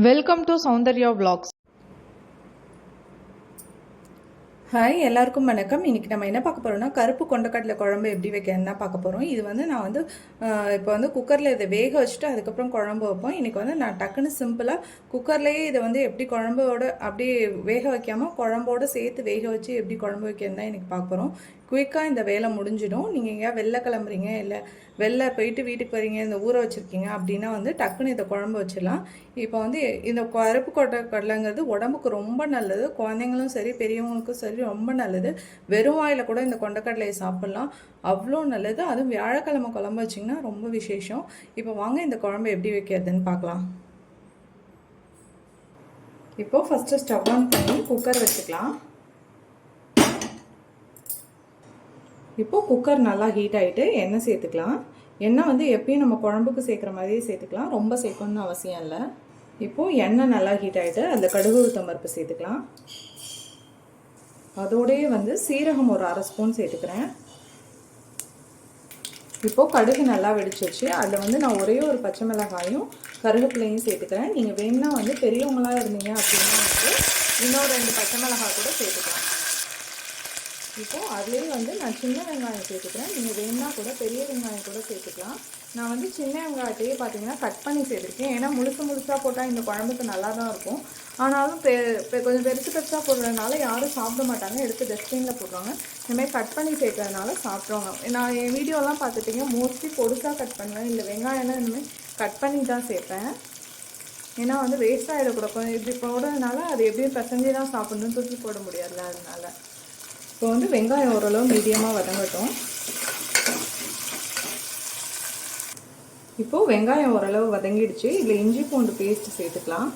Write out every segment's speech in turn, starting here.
Welcome to Soundarya vlogs. Hi எல்லாருக்கும் வணக்கம். இன்றைக்கி நம்ம என்ன பார்க்க போகிறோம்னா கருப்பு கொண்டக்கடலை குழம்பு எப்படி வைக்கணும்னு தான் பார்க்க போகிறோம் இது வந்து நான் வந்து இப்போ வந்து குக்கரில் இதை வேக வச்சுட்டு அதுக்கப்புறம் குழம்பு வைப்போம். இன்னைக்கு வந்து நான் டக்குன்னு சிம்பிளாக குக்கர்லேயே இதை வந்து எப்படி குழம்போட அப்படியே வேக வைக்காமல் குழம்போட சேர்த்து வேக வச்சு எப்படி குழம்பு வைக்கணும் தான் இன்றைக்கி பார்க்க போகிறோம் குயிக்காக இந்த வேலை முடிஞ்சிடும். நீங்கள் எங்கேயா வெளில கிளம்புறீங்க இல்லை வெளில போயிட்டு வீட்டுக்கு வரீங்க இந்த ஊற வச்சுருக்கீங்க அப்படின்னா வந்து டக்குன்னு இதை குழம்பு வச்சிடலாம். இப்போ வந்து இந்த கருப்பு கொட்டை கடலைங்கிறது உடம்புக்கு ரொம்ப நல்லது. குழந்தைங்களும் சரி பெரியவங்களுக்கும் சரி ரொம்ப நல்லது. வெறும் வாயில் கூட இந்த கொண்டக்கடலையை சாப்பிட்லாம். அவ்வளோ நல்லது. அதுவும் வியாழக்கிழமை குழம்பு வச்சிங்கன்னா ரொம்ப விசேஷம். இப்போ வாங்க இந்த குழம்பு எப்படி வைக்கிறதுன்னு பார்க்கலாம். இப்போது ஃபஸ்ட்டு ஸ்டவ் ஆன் பண்ணி குக்கர் வச்சுக்கலாம். இப்போது குக்கர் நல்லா ஹீட் ஆகிட்டு எண்ணெய் சேர்த்துக்கலாம். எண்ணெய் வந்து எப்பயும் நம்ம குழம்புக்கு சேர்க்குற மாதிரியே சேர்த்துக்கலாம். ரொம்ப சேர்க்கணும்னு அவசியம் இல்லை. இப்போது எண்ணெய் நல்லா ஹீட் ஆகிட்டு அதில் கடுகு உளுத்தம் பருப்பு சேர்த்துக்கலாம். அதோடையே வந்து சீரகம் ஒரு அரை ஸ்பூன் சேர்த்துக்கிறேன். இப்போது கடுகு நல்லா வெடிச்சிருச்சு. அதில் வந்து நான் ஒரே ஒரு பச்சை மிளகாயும் கருவேப்பிலையும் சேர்த்துக்கிறேன். நீங்கள் வேணும்னா வந்து பெரியவங்களாக இருந்தீங்க அப்படின்னா வந்து இன்னொரு ரெண்டு பச்சை மிளகாய் கூட சேர்த்துக்கலாம். இப்போது அதுலேயே வந்து நான் சின்ன வெங்காயம் சேர்த்துக்கிறேன். நீங்கள் வேணும்னா கூட பெரிய வெங்காயம் கூட சேர்த்துக்கலாம். நான் வந்து சின்ன வெங்காயத்தையே பார்த்தீங்கன்னா கட் பண்ணி சேர்த்துருக்கேன். ஏன்னா முழுசு முழுசாக போட்டால் இந்த குழம்புக்கு நல்லா தான் இருக்கும். ஆனாலும் பெ கொஞ்சம் பெருசு பெருசாக போடுறதுனால யாரும் சாப்பிட மாட்டாங்க. எடுத்து டஸ்ட்பினில் போடுறாங்க இந்தமாதிரி கட் பண்ணி சேர்க்கறதுனால சாப்பிட்ருவாங்க நான் என் வீடியோலாம் பார்த்துட்டிங்கன்னா மோஸ்ட்லி பொடுசாக கட் பண்ணுவேன். இல்லை வெங்காயம்லாம் இனிமேல் கட் பண்ணி தான் சேர்ப்பேன். ஏன்னா வந்து வேஸ்ட் ஆகிடக்கூடாது இப்படி போடுறதுனால அது எப்படியும் பிசைஞ்சு தான் சாப்பிட்ணும்னு தூக்கி போட முடியாதுல்ல அதனால். இப்போ வந்து வெங்காயம் ஓரளவு மீடியமாக வதங்கட்டும். இப்போது வெங்காயம் ஓரளவு வதங்கிடுச்சு. இதில் இஞ்சி பூண்டு பேஸ்ட் சேர்த்துக்கலாம்.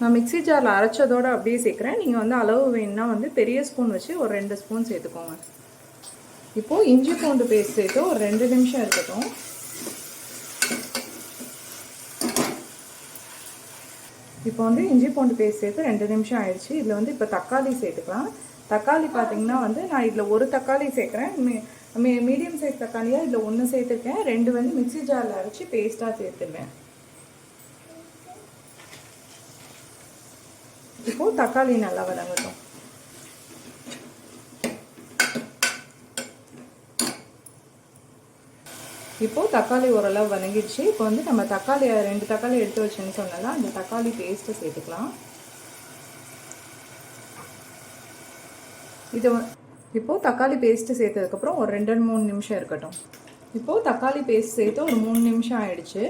நான் மிக்ஸி ஜாரில் அரைச்சதோட அப்படியே சேர்க்குறேன். நீங்கள் வந்து அளவு வேணும்னா வந்து பெரிய ஸ்பூன் வச்சு ஒரு ரெண்டு ஸ்பூன் சேர்த்துக்கோங்க. இப்போது இஞ்சி பூண்டு பேஸ்ட் சேர்த்து ஒரு ரெண்டு நிமிஷம் இருக்கட்டும். இப்போ வந்து இஞ்சி பூண்டு பேஸ்ட் சேர்த்து ரெண்டு நிமிஷம் ஆயிடுச்சு. இதில் வந்து இப்போ தக்காளி சேர்த்துக்கலாம். தக்காளி பார்த்தீங்கன்னா வந்து நான் இதில் ஒரு தக்காளி சேர்க்குறேன். மீ மீ மீடியம் சைஸ் தக்காளியாக இதில் ஒன்று சேர்த்துருக்கேன். ரெண்டு வந்து மிக்ஸி ஜாரில் அரைச்சி பேஸ்ட்டாக சேர்த்துருவேன் இப்போது தக்காளி நல்லா வதங்கட்டும். இப்போது தக்காளி ஓரளவு வணங்கிடுச்சு இப்போ வந்து நம்ம தக்காளி ரெண்டு தக்காளி எடுத்து வச்சேன்னு சொன்னல அந்த தக்காளி பேஸ்ட்டை சேர்த்துக்கலாம். இது இப்போது தக்காளி பேஸ்ட்டு சேர்த்ததுக்கப்புறம் ஒரு ரெண்டு மூணு நிமிஷம் இருக்கட்டும். இப்போது தக்காளி பேஸ்ட் சேர்த்து ஒரு மூணு நிமிஷம் ஆயிடுச்சு.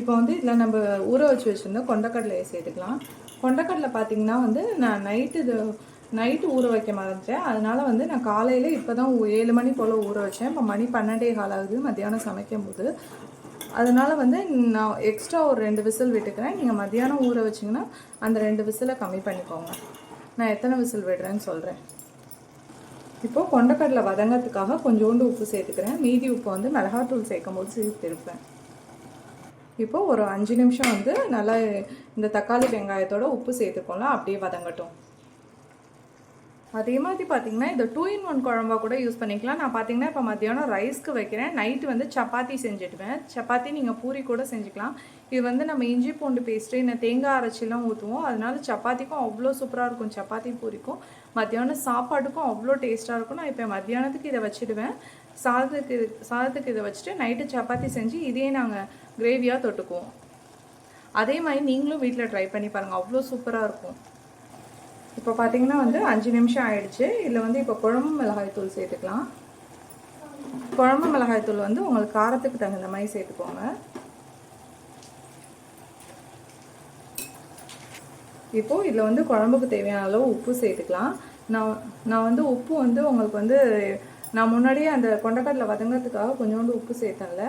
இப்போ வந்து இதில் நம்ம ஊற வச்சு வச்சுருந்தோம் கொண்டக்கடலையை சேர்த்துக்கலாம். கொண்டக்கடலை பார்த்திங்கன்னா வந்து நான் நைட்டு இது நைட்டு ஊற வைக்க மறந்துட்டேன். அதனால் வந்து நான் காலையில் இப்போ தான் ஏழு மணி போல் ஊற வச்சேன். இப்போ மணி பன்னெண்டே கால் ஆகுது. மத்தியானம் சமைக்கும் போது. அதனால் வந்து நான் எக்ஸ்ட்ரா ஒரு ரெண்டு விசில் விட்டுக்கிறேன். நீங்கள் மத்தியானம் ஊற வச்சிங்கன்னா அந்த ரெண்டு விசிலை கம்மி பண்ணிக்கோங்க. நான் எத்தனை விசில் விடுறேன்னு சொல்கிறேன் இப்போது கொண்டக்கடலை வதங்கறதுக்காக கொஞ்சோண்டு உப்பு சேர்த்துக்கிறேன். மீதி உப்பு வந்து மிளகாத்தூள் சேர்க்கும் போது சேர்த்துருப்பேன் இப்போது ஒரு அஞ்சு நிமிஷம் வந்து நல்லா இந்த தக்காளி வெங்காயத்தோட உப்பு சேர்த்துக்கோங்களா அப்படியே வதங்கட்டும். அதே மாதிரி பார்த்தீங்கன்னா இந்த டூ இன் ஒன் குழம்பா கூட யூஸ் பண்ணிக்கலாம். நான் பார்த்தீங்கன்னா இப்போ மத்தியானம் ரைஸ்க்கு வைக்கிறேன். நைட்டு வந்து சப்பாத்தி செஞ்சுடுவேன். சப்பாத்தி நீங்கள் பூரி கூட செஞ்சுக்கலாம். இது வந்து நம்ம இஞ்சி பூண்டு பேஸ்ட்டு இன்னும் தேங்காய் அரைச்சிலாம் ஊற்றுவோம் அதனால சப்பாத்திக்கும் அவ்வளோ சூப்பராக இருக்கும். சப்பாத்தி பூரிக்கும். மத்தியானம் சாப்பாட்டுக்கும் அவ்வளோ டேஸ்ட்டாக இருக்கும். நான் இப்போ மத்தியானத்துக்கு இதை வச்சுடுவேன். சாதத்துக்கு இது- சாதத்துக்கு இதை வச்சுட்டு நைட்டு சப்பாத்தி செஞ்சு இதே நாங்கள் கிரேவியாக தொட்டுக்குவோம். அதே மாதிரி நீங்களும் வீட்டில் ட்ரை பண்ணி பாருங்கள் அவ்வளோ சூப்பராக இருக்கும். இப்போ பார்த்தீங்கன்னா வந்து அஞ்சு நிமிஷம் ஆயிடுச்சு. இதில் வந்து இப்போ குழம்பு மிளகாய் தூள் சேர்த்துக்கலாம். குழம்பு மிளகாய் தூள் வந்து உங்களுக்கு காரத்துக்கு தகுந்த மாதிரி சேர்த்துக்கோங்க. இப்போது இதில் வந்து குழம்புக்கு தேவையான அளவு உப்பு சேர்த்துக்கலாம். நான் நான் வந்து உப்பு வந்து உங்களுக்கு வந்து நான் முன்னாடியே அந்த கொண்டக்கடலை வதங்கிறதுக்காக கொஞ்சோண்டு உப்பு சேர்த்தேன்ல.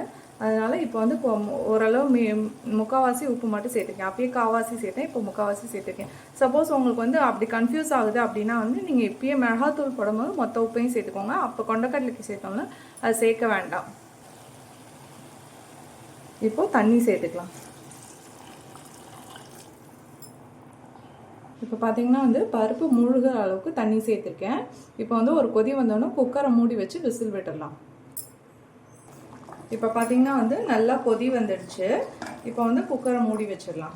அதனால் இப்போ வந்து இப்போ ஓரளவு மீ முக்கால்வாசி உப்பு மட்டும் சேர்த்துருக்கேன் அப்பயே காவாசி சேர்த்தேன் இப்போ முக்கால்வாசி சேர்த்துருக்கேன் சப்போஸ் உங்களுக்கு வந்து அப்படி கன்ஃபியூஸ் ஆகுது அப்படின்னா வந்து நீங்கள் இப்பயே மிளகாத்தூள் போடும்போது மொத்த உப்பையும் சேர்த்துக்கோங்க. அப்போ கொண்டக்கடலைக்கு சேர்த்தோம்னா அது சேர்க்க வேண்டாம். இப்போ தண்ணி சேர்த்துக்கலாம். இப்போ பார்த்தீங்கன்னா வந்து பருப்பு முழுகிற அளவுக்கு தண்ணி சேர்த்துருக்கேன். இப்போ வந்து ஒரு கொதி வந்தோடனே குக்கரை மூடி வச்சு விசில் விட்டுடலாம் இப்போ பார்த்தீங்கன்னா வந்து நல்லா கொதி வந்துடுச்சு. இப்போ வந்து குக்கரை மூடி வச்சிடலாம்.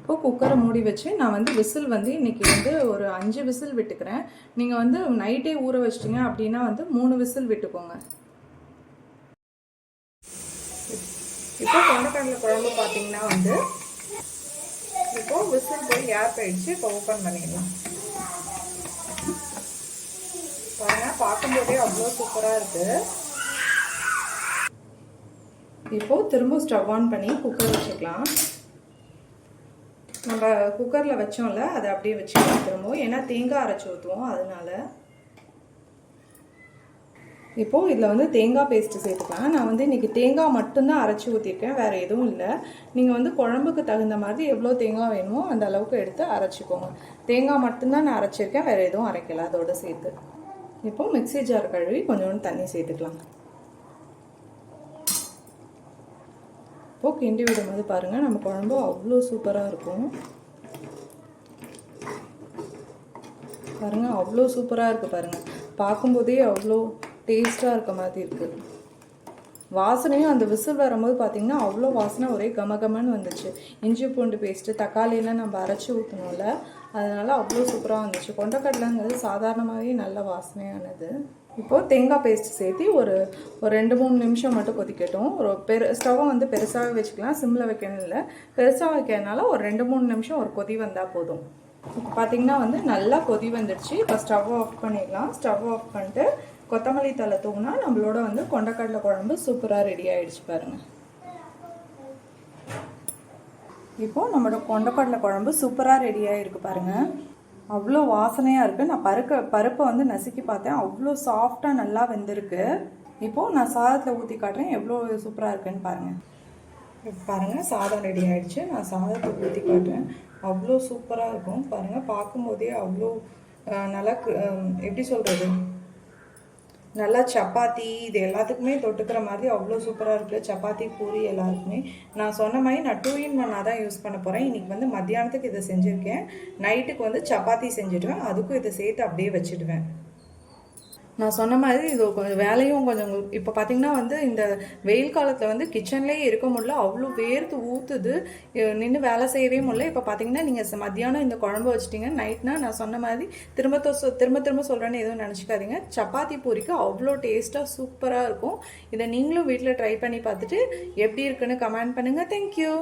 இப்போ குக்கரை மூடி வச்சு நான் வந்து விசில் வந்து இன்னைக்கு வந்து ஒரு அஞ்சு விசில் விட்டுக்கிறேன். நீங்கள் வந்து நைட்டே ஊற வச்சிட்டிங்க அப்படின்னா வந்து மூணு விசில் விட்டுக்கோங்க. இப்போ கொண்டக்கடலை குழம்பு பார்த்தீங்கன்னா வந்து இப்போ விசில் போய் ஏர் போயிடுச்சு இப்போ ஓப்பன் பண்ணிடலாம். பாருங்கள் பார்க்கும்போதே அவ்வளோ சூப்பராக இருக்குது இப்போது திரும்ப ஸ்டவ் ஆன் பண்ணி குக்கர் வச்சுக்கலாம். நம்ம குக்கரில் வச்சோம்ல அதை அப்படியே வச்சுக்கலாம் திரும்ப ஏன்னா தேங்காய் அரைச்சி ஊற்றுவோம் அதனால். இப்போது இதில் வந்து தேங்காய் பேஸ்ட்டு சேர்த்துக்கலாம். நான் வந்து இன்றைக்கி தேங்காய் மட்டும்தான் அரைச்சி ஊற்றிருக்கேன் வேறு எதுவும் இல்லை. நீங்கள் வந்து குழம்புக்கு தகுந்த மாதிரி எவ்வளோ தேங்காய் வேணுமோ அந்த அளவுக்கு எடுத்து அரைச்சிக்கோங்க. தேங்காய் மட்டும்தான் நான் அரைச்சிருக்கேன் வேறு எதுவும் அரைக்கல அதோட சேர்த்து. இப்போது மிக்ஸி ஜார் கழுவி கொஞ்சோண்டு தண்ணி சேர்த்துக்கலாம். இப்போது கிண்டி விடும்போது பாருங்கள் நம்ம குழம்பு அவ்வளோ சூப்பராக இருக்கும். பாருங்கள் அவ்வளோ சூப்பராக இருக்குது பாருங்கள் பார்க்கும்போதே அவ்வளோ டேஸ்ட்டாக இருக்க மாதிரி இருக்குது வாசனையும் அந்த விசில் வரும்போது பார்த்தீங்கன்னா அவ்வளோ வாசனை ஒரே கமகமன்னு வந்துச்சு. இஞ்சி பூண்டு பேஸ்ட்டு தக்காளியெல்லாம் நம்ம அரைச்சி ஊற்றணும்ல அதனால் அவ்வளோ சூப்பராக வந்துச்சு. கொண்டக்கடலைங்கிறது சாதாரணமாகவே நல்ல வாசனையானது. இப்போது தேங்காய் பேஸ்ட் சேர்த்து ஒரு ஒரு ரெண்டு மூணு நிமிஷம் மட்டும் கொதிக்கட்டும். ஒரு பெரு ஸ்டவ்வை வந்து பெருசாகவே வச்சுக்கலாம். சிம்மில் வைக்கணும் இல்லை. பெருசாக வைக்கிறதுனால ஒரு ரெண்டு மூணு நிமிஷம் ஒரு கொதி வந்தால் போதும். இப்போ பார்த்தீங்கன்னா வந்து நல்லா கொதி வந்துடுச்சு இப்போ ஸ்டவ் ஆஃப் பண்ணிடலாம். ஸ்டவ் ஆஃப் பண்ணிட்டு கொத்தமல்லி தலை தூங்கினா நம்மளோட வந்து கொண்டக்கடலை குழம்பு சூப்பராக ரெடி ஆகிடுச்சு பாருங்கள் இப்போது நம்மளோட கொண்டக்கடலை குழம்பு சூப்பராக ரெடியாக இருக்குது பாருங்கள் அவ்வளோ வாசனையாக இருக்குது நான் பருக்க பருப்பை வந்து நசுக்கி பார்த்தேன். அவ்வளோ சாஃப்டாக நல்லா வெந்திருக்கு. இப்போது நான் சாதத்தில் ஊற்றி காட்டுறேன். எவ்வளோ சூப்பராக இருக்குன்னு பாருங்கள் இப்போ பாருங்கள் சாதம் ரெடி ஆகிடுச்சு நான் சாதத்தை ஊற்றி காட்டுறேன். அவ்வளோ சூப்பராக இருக்கும். பாருங்கள் பார்க்கும்போதே அவ்வளோ நல்லா எப்படி சொல்கிறது நல்லா சப்பாத்தி இது எல்லாத்துக்குமே தொட்டுக்கிற மாதிரி அவ்வளோ சூப்பராக இருக்குது சப்பாத்தி பூரி எல்லாருக்குமே. நான் சொன்ன மாதிரி நான் டூ இன் ஒன்னாக தான் யூஸ் பண்ண போகிறேன் இன்றைக்கி வந்து மத்தியானத்துக்கு இதை செஞ்சுருக்கேன். நைட்டுக்கு வந்து சப்பாத்தி செஞ்சுடுவேன். அதுக்கும் இதை சேர்த்து அப்படியே வச்சுடுவேன். நான் சொன்ன மாதிரி இது கொஞ்சம் வேலையும் கொஞ்சம் இப்போ பார்த்தீங்கன்னா வந்து இந்த வெயில் காலத்தில் வந்து கிச்சன்லேயே இருக்க முடியல அவ்வளோ வேர்த்து ஊற்றுது நின்று வேலை செய்யவே முடியல. இப்போ பார்த்தீங்கன்னா நீங்கள் மத்தியானம் இந்த குழம்பு வச்சிட்டிங்க நைட்னா நான் சொன்ன மாதிரி திரும்ப சொ- திரும்ப திரும்ப சொல்கிறேன்னு எதுவும் நினச்சிக்காதீங்க. சப்பாத்தி பூரிக்கு அவ்வளோ டேஸ்ட்டாக சூப்பராக இருக்கும். இதை நீங்களும் வீட்டில் ட்ரை பண்ணி பார்த்துட்டு எப்படி இருக்குன்னு கமெண்ட் பண்ணுங்கள் தேங்க்யூ